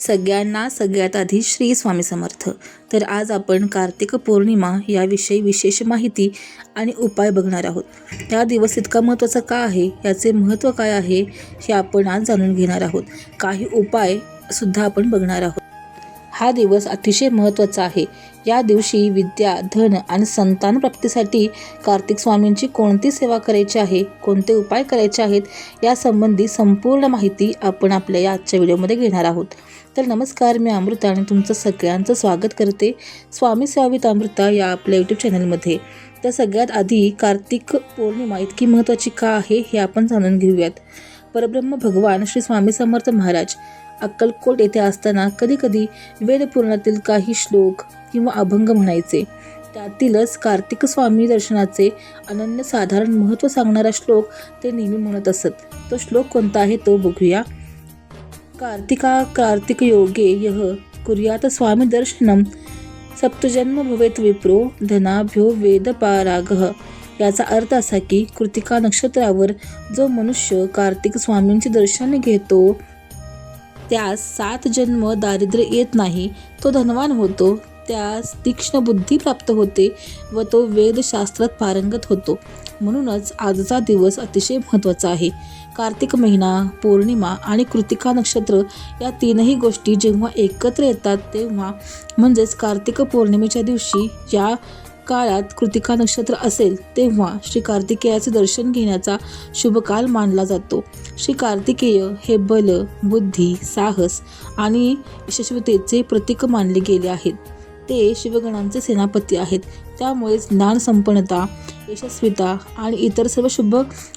सगळ्यांना सगळ्यात आधी श्री स्वामी समर्थ. तर आज आपण कार्तिक पौर्णिमा याविषयी विशेष माहिती आणि उपाय बघणार आहोत. या दिवस इतका महत्त्वाचा का आहे? याचे महत्त्व काय आहे? हे आपण आज जाणून घेणार आहोत. काही उपाय सुद्धा आपण बघणार आहोत. हा दिवस अतिशय महत्त्वाचा आहे. या दिवशी विद्या धन आणि संतान प्राप्तीसाठी कार्तिक स्वामींची कोणती सेवा करायची आहे कोणते उपाय करायचे आहेत यासंबंधी संपूर्ण माहिती आपण आपल्या या आजच्या व्हिडिओमध्ये घेणार आहोत. तर नमस्कार मी अमृता आणि तुमचं सगळ्यांचं स्वागत करते स्वामी सेवावित अमृता या आपल्या यूट्यूब चॅनलमध्ये. तर सगळ्यात आधी कार्तिक पौर्णिमा इतकी महत्त्वाची का आहे हे आपण जाणून घेऊयात. परब्रह्म भगवान श्री स्वामी समर्थ महाराज अक्कलकोट येथे असताना कधीकधी वेदपूर्णातील काही श्लोक किंवा अभंग म्हणायचे. त्यातीलच कार्तिक स्वामी दर्शनाचे अनन्य साधारण महत्त्व सांगणारा श्लोक ते नेहमी म्हणत असत. तो श्लोक कोणता आहे तो बघूया. कार्तिका कार्तिक योगे यह कुर्यात स्वामी दर्शनम। सप्तजन्म भवेत विप्रो धनाभ्यो वेदपारागः याचा अर्थ असा की कृतिका नक्षत्रावर जो मनुष्य कार्तिक स्वामींचे दर्शन घेतो त्यास सात जन्म दारिद्र्य येत नाही. तो धनवान होतो. त्यास तीक्ष्ण बुद्धी प्राप्त होते व तो वेदशास्त्रात पारंगत होतो. म्हणूनच आजचा दिवस अतिशय महत्त्वाचा आहे. कार्तिक महिना पौर्णिमा आणि कृतिका नक्षत्र या तीनही गोष्टी जेव्हा एकत्र येतात तेव्हा म्हणजेच कार्तिक पौर्णिमेच्या दिवशी या काळात कृतिका नक्षत्र असेल तेव्हा श्री कार्तिकेयाचे दर्शन घेण्याचा शुभकाल मानला जातो. श्री कार्तिकेय हे बल बुद्धी साहस आणि यशस्वीतेचे प्रतीक मानले गेले आहेत. ते शिवगणांचे सेनापती आहेत. त्यामुळेच ज्ञान संपन्नता यशस्विता आणि इतर सर्व शुभ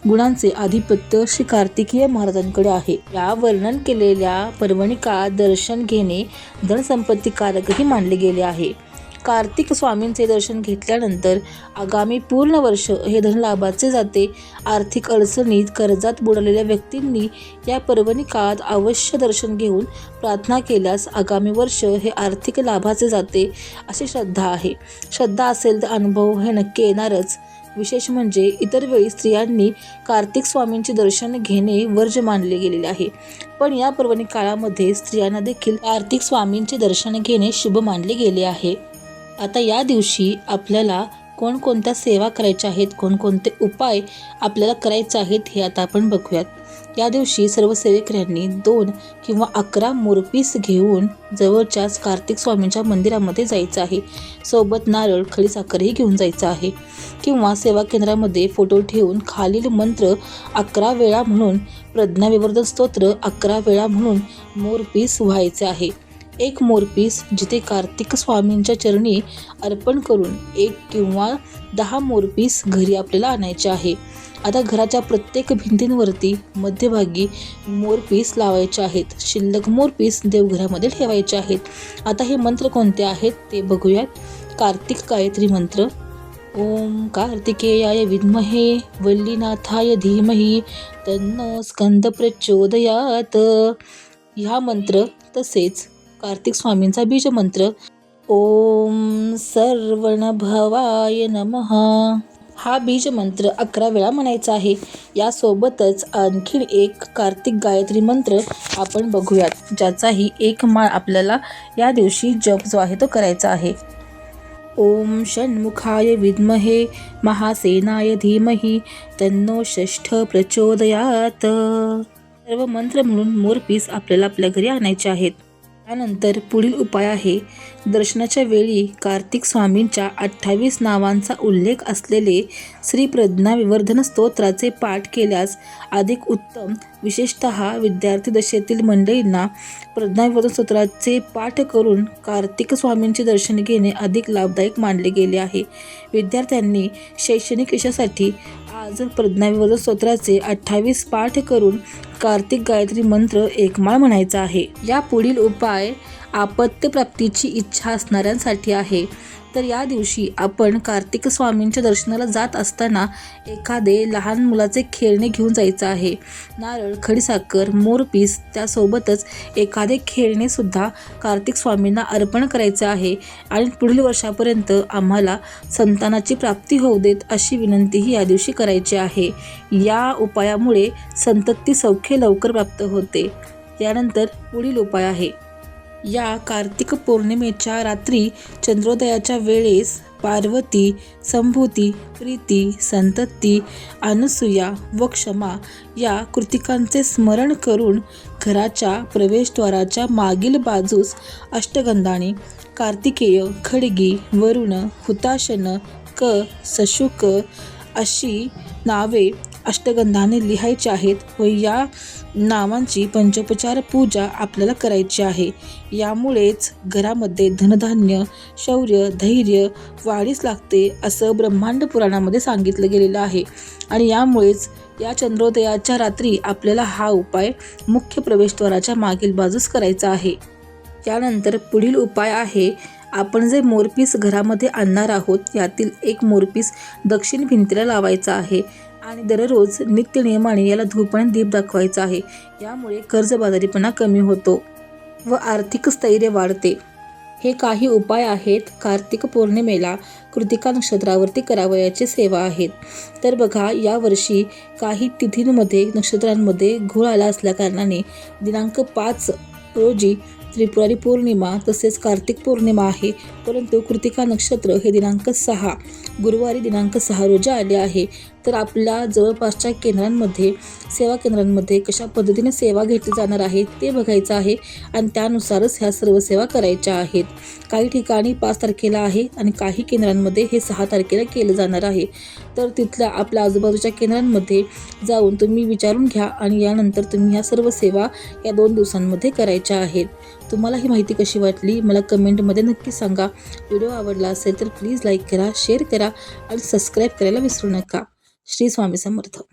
गुणांचे आधिपत्य श्री कार्तिकीय महाराजांकडे आहे. या वर्णन केलेल्या पर्वणिका दर्शन घेणे धनसंपत्तीकारकही मानले गेले आहे. कार्तिक स्वामींचे दर्शन घेतल्यानंतर आगामी पूर्ण वर्ष हे धनलाभाचे जाते. आर्थिक अडचणीत कर्जात बुडालेल्या व्यक्तींनी या पर्वणी काळात अवश्य दर्शन घेऊन प्रार्थना केल्यास आगामी वर्ष हे आर्थिक लाभाचे जाते अशी श्रद्धा आहे. श्रद्धा असेल तर अनुभव हे नक्की येणारच. विशेष म्हणजे इतर वेळी स्त्रियांनी कार्तिक स्वामींचे दर्शन घेणे वर्ज मानले गेलेले आहे. पण या पर्वणी काळामध्ये स्त्रियांना देखील कार्तिक स्वामींचे दर्शन घेणे शुभ मानले गेले आहे. आता या दिवशी आपल्याला कोणकोणत्या सेवा करायच्या आहेत कोणकोणते उपाय आपल्याला करायचे आहेत हे आता आपण बघूयात. या दिवशी सर्व सेवेकऱ्यांनी दोन किंवा अकरा मोरपीस घेऊन जवळच्याच कार्तिक स्वामींच्या मंदिरामध्ये जायचं आहे. सोबत नारळ खडीसाखरही घेऊन जायचं आहे. किंवा सेवा केंद्रामध्ये फोटो ठेवून खालील मंत्र अकरा वेळा म्हणून प्रज्ञाविवर्धन स्तोत्र अकरा वेळा म्हणून मोरपीस व्हायचे आहे. एक मोरपीस जिथे कार्तिक स्वामींच्या चरणी अर्पण करून एक किंवा दहा मोरपीस घरी आपल्याला आणायचे आहे. आता घराच्या प्रत्येक भिंतींवरती मध्यभागी मोरपीस लावायचे आहेत. शिल्लक मोरपीस देवघरामध्ये ठेवायचे आहेत. आता हे मंत्र कोणते आहेत ते बघूयात. कार्तिक गायत्री मंत्र. ओम कार्तिकेयाय विद्महे वल्लीनाथाय धीमही तन्न स्कंद प्रचोदयात. ह्या मंत्र तसेच कार्तिक स्वामींचा बीज मंत्र ओम सर्वण भवाय नमः. हा बीज मंत्र अकरा वेळा म्हणायचा आहे. यासोबतच आणखीन एक कार्तिक गायत्री मंत्र आपण बघूयात ज्याचाही एक माळ आपल्याला या दिवशी जप जो आहे तो करायचा आहे. ओम षण्मुखाय विद्महे महासेनाय धीमहि तन्नो षष्ठ प्रचोदयात. सर्व मंत्र म्हणून मोरपीस आपल्याला आपल्या घरी आणायचे आहेत. त्यानंतर पुढील उपाय आहे. दर्शनाच्या वेळी कार्तिक स्वामींच्या अठ्ठावीस नावांचा उल्लेख असलेले श्री प्रज्ञा विवर्धन स्तोत्राचे पाठ केल्यास अधिक उत्तम. विशेषत विद्यार्थी दशेतील मंडळींना प्रज्ञा विवर्धन स्तोत्राचे पाठ करून कार्तिक स्वामींचे दर्शन घेणे अधिक लाभदायक मानले गेले आहे. विद्यार्थ्यांनी शैक्षणिक यशासाठी आज प्रज्ञा स्तोत्राचे अठ्ठावीस पाठ करून कार्तिक गायत्री मंत्र एकमाळ म्हणायचा आहे. या पुढील उपाय आपत्यप्राप्तीची इच्छा असणाऱ्यांसाठी आहे. तर या दिवशी आपण कार्तिक स्वामींच्या दर्शनाला जात असताना एखादे लहान मुलाचे खेळणे घेऊन जायचं आहे. नारळ खडीसाखर मोरपीस त्यासोबतच एखादे खेळणेसुद्धा कार्तिक स्वामींना अर्पण करायचं आहे. आणि पुढील वर्षापर्यंत आम्हाला संतानाची प्राप्ती होऊ देत अशी विनंतीही या दिवशी करायची आहे. या उपायामुळे संतती सौख्य लवकर प्राप्त होते. त्यानंतर पुढील उपाय आहे. या कार्तिक पौर्णिमेच्या रात्री चंद्रोदयाच्या वेळेस पार्वती संभूती प्रीती संतती अनुसूया व क्षमा या कृतिकांचे स्मरण करून घराच्या प्रवेशद्वाराच्या मागील बाजूस अष्टगंधाने कार्तिकेय खडगी वरुण हुताशन क सशुक अशी नावे अष्टगंधाने लिहायचे आहेत व या नावांची पंचोपचार पूजा आपल्याला करायची आहे. यामुळेच घरामध्ये धनधान्य शौर्य धैर्य वाढीस लागते असं ब्रह्मांड पुराणामध्ये सांगितलं गेलेलं आहे. आणि यामुळेच या चंद्रोदयाच्या रात्री आपल्याला हा उपाय मुख्य प्रवेशद्वाराच्या मागील बाजूस करायचा आहे. यानंतर पुढील उपाय आहे आपण जे मोरपीस घरामध्ये आणणार आहोत यातील एक मोरपीस दक्षिण भिंतीला लावायचा आहे. आणि दररोज नित्य नियमाने याला धूप आणि दीप दाखवायचा आहे. यामुळे कर्जबाजारीपणा कमी होतो व आर्थिक स्थैर्य वाढते. हे काही उपाय आहेत. कार्तिक पौर्णिमेला कृतिका नक्षत्रावरती करावयाची सेवा आहेत. तर बघा यावर्षी काही तिथींमध्ये नक्षत्रांमध्ये घोळ आला असल्याकारणाने दिनांक पाच रोजी त्रिपुरारी पौर्णिमा तसेच कार्तिक पौर्णिमा आहे. परंतु कृतिका नक्षत्र हे दिनांक सहा गुरुवारी दिनांक सहा रोजी आले आहे. तर आपल्या जवळपासच्या केंद्रांमध्ये सेवा केंद्रांमध्ये कशा पद्धतीने सेवा घेतली जाणार आहे ते बघायचं आहे आणि त्यानुसारच ह्या सर्व सेवा करायच्या आहेत. काही ठिकाणी पाच तारखेला आहे आणि काही केंद्रांमध्ये हे सहा तारखेला केलं जाणार आहे. तर तिथल्या आपल्या आजूबाजूच्या केंद्रांमध्ये जाऊन तुम्ही विचारून घ्या आणि यानंतर तुम्ही ह्या सर्व सेवा या दोन दिवसांमध्ये करायच्या आहेत. तुम्हाला ही माहिती कशी वाटली मला कमेंटमध्ये नक्की सांगा. व्हिडिओ आवडला असेल तर प्लीज लाईक करा शेअर करा आणि सबस्क्राईब करायला विसरू नका. श्री स्वामी समर्थ.